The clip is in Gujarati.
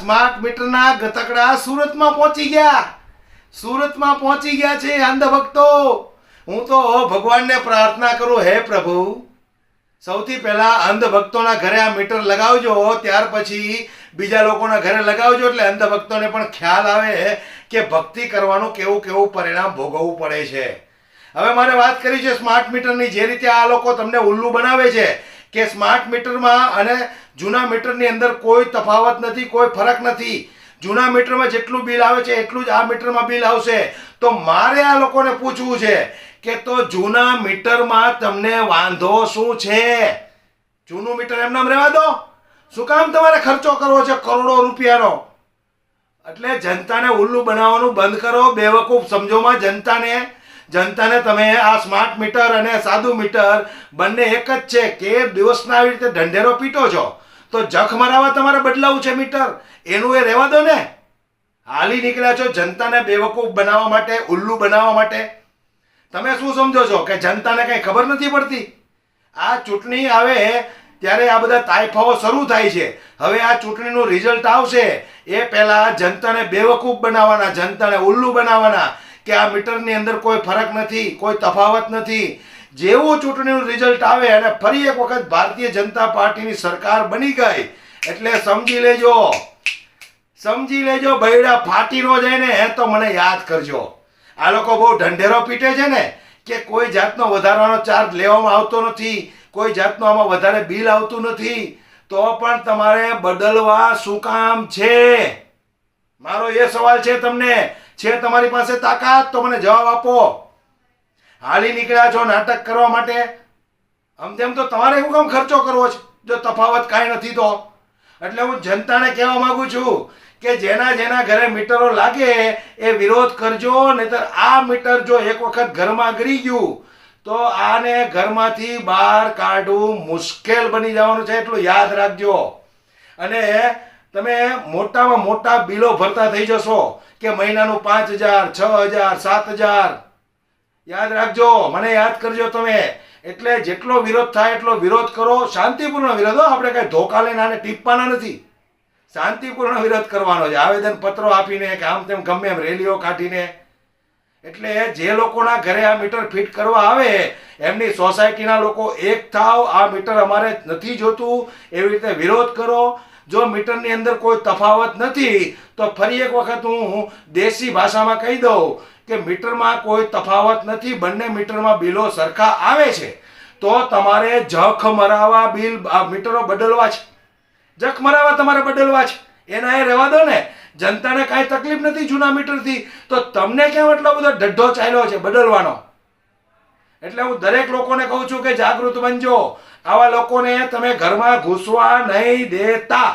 સ્માર્ટ મીટરના ગતકડા સુરતમાં પહોંચી ગયા. સુરતમાં પહોંચી ગયા છે અંધભક્તો. હું તો ભગવાનને પ્રાર્થના કરું, હે પ્રભુ, સૌથી પહેલાં અંધભક્તોના ઘરે આ મીટર લગાવજો, ત્યાર પછી બીજા લોકોના ઘરે લગાવજો, એટલે અંધભક્તોને પણ ખ્યાલ આવે કે ભક્તિ કરવાનું કેવું કેવું પરિણામ ભોગવવું પડે છે. હવે મારે વાત કરી છે સ્માર્ટ મીટરની, જે રીતે આ લોકો તમને ઉલ્લુ બનાવે છે. કે સ્માર્ટ મીટરમાં અને જૂના મીટરની અંદર કોઈ તફાવત નથી, કોઈ ફરક નથી. જૂના મીટરમાં જેટલું બિલ આવે છે, એટલું જ આ મીટરમાં બિલ આવશે. તો મારે આ લોકોને પૂછવું છે કે તો જૂના મીટરમાં તમને વાંધો શું છે? જૂનું મીટર એમનામ રહેવા દો. શું કામ તમારે ખર્ચો કરવો છે? કરોડો રૂપિયાનો. એટલે જનતાને ઉલ્લુ બનાવવાનું બંધ કરો. બેવકૂફ સમજોમાં જનતાને જનતાને તમે આ સ્માર્ટ મીટર અને સાદું મીટર બંને એક જ છે. કે દિવસના આવી રીતે ઢંઢેરો પીટો છો, તો જખ મરાવા તમારે બદલાવું છે મીટર એનું એ રહેવા દો ને. હાલી નીકળ્યા છો જનતાને બેવકૂફ બનાવવા માટે, ઉલ્લુ બનાવવા માટે. તમે શું સમજો છો કે જનતાને કંઈ ખબર નથી પડતી? આ ચૂંટણી આવે ત્યારે આ બધા તાઇફાઓ શરૂ થાય છે. હવે આ ચૂંટણીનું રિઝલ્ટ આવશે. એ પહેલાં જનતાને બેવકૂફ બનાવવાના, જનતાને ઉલ્લુ બનાવવાના. કે આ મીટરની અંદર કોઈ ફરક નથી, કોઈ તફાવત નથી. જેવું ચૂંટણીનું રિઝલ્ટ આવે અને ફરી એક વખત ભારતીય જનતા પાર્ટીની સરકાર બની ગઈ, એટલે સમજી લેજો. સમજી લેજો, બૈડા ફાટી નો જાય ને તો મને યાદ કરજો. આ લોકો બહુ ઢંઢેરો પીટે છે ને, કે કોઈ જાતનો વધારાનો ચાર્જ લેવામાં આવતો નથી, કોઈ જાતનું આમાં વધારે બિલ આવતું નથી, તો પણ તમારે બદલવા શું કામ છે? મારો એ સવાલ છે તમને. છે તમારી પાસે તાકાત, તો મને જવાબ આપો. હાલી નીકળ્યા છો નાટક કરવા માટે. આમ તેમ તો તમારે શું કામ ખર્ચો કરવો છે? જો તફાવત કાંઈ નથી તો. એટલે હું જનતાને કહેવા માગું છું કે જેના જેના ઘરે મીટરો લાગે, એ વિરોધ કરજો, નહીતર આ મીટર જો એક વખત ઘરમાં ગરી ગયું, તો આને ઘરમાંથી બહાર કાઢવું મુશ્કેલ બની જવાનું છે, એટલું યાદ રાખજો. અને તમે મોટામાં મોટા બિલો ભરતા થઈ જશો કે મહિનાનું પાંચ હજાર, છ હજાર, સાત હજાર. યાદ રાખજો, મને યાદ કરજો તમે. એટલે જેટલો વિરોધ થાય એટલો વિરોધ કરો. શાંતિપૂર્ણ વિરોધ આપણે કઈ ધોકા લઈને આને ટીપવાના નથી. શાંતિપૂર્ણ વિરોધ કરવાનો છે. આવેદન પત્રો આપીને કે આમ તેમ ગમે એમ રેલીઓ કાઢીને. એટલે જે લોકોના ઘરે આ મીટર ફિટ કરવા આવે, એમની સોસાયટીના લોકો એક થાવ. આ મીટર અમારે નથી જોતું. એવી રીતે વિરોધ કરો. જો મીટરની અંદર કોઈ તફાવત નથી, તો ફરી એક વખત હું દેશી ભાષામાં કહી દઉં કે મીટરમાં કોઈ તફાવત નથી, બંને મીટરમાં બિલો સરખા આવે છે. તો તમારે જખ મરાવા બિલ મીટરો બદલવા છે. જખ મરાવા તમારે બદલવા છે. એના એ રહેવા દો ને. જનતાને કાંઈ તકલીફ નથી જૂના મીટરથી. તો તમને કેમ એટલો બધો ડઢો ચાલ્યો છે બદલવાનો? એટલે હું દરેક લોકોને કહું છું કે જાગૃત બનજો. આવા લોકોને તમે ઘરમાં ઘૂસવા નહીં દેતા.